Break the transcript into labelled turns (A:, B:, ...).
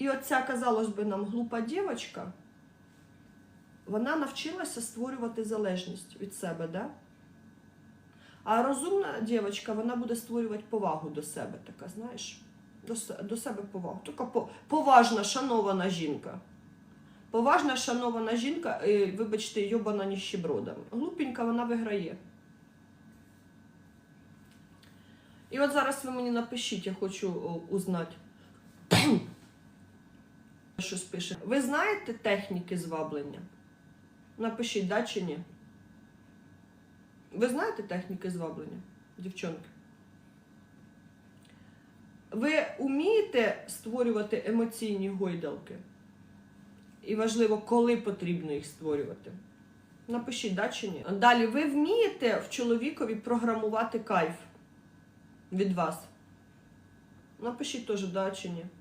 A: І оця, казалось би, нам глупа дівчинка, вона навчилася створювати залежність від себе, да? А розумна дівчинка, вона буде створювати повагу до себе, така, знаєш, до, до себе повагу. Така поважна, шанована жінка. Поважна, шанована жінка, і, вибачте, йобана ніщебродом. Глупенька вона виграє. І от зараз ви мені напишіть, я хочу узнати. Щось пише. Ви знаєте техніки зваблення? Напишіть, да чи ні? Ви знаєте техніки зваблення, дівчонки? Ви вмієте створювати емоційні гойдалки? І важливо, коли потрібно їх створювати. Напишіть, да чи ні. Далі, ви вмієте в чоловікові програмувати кайф від вас? Напишіть теж, да чи ні.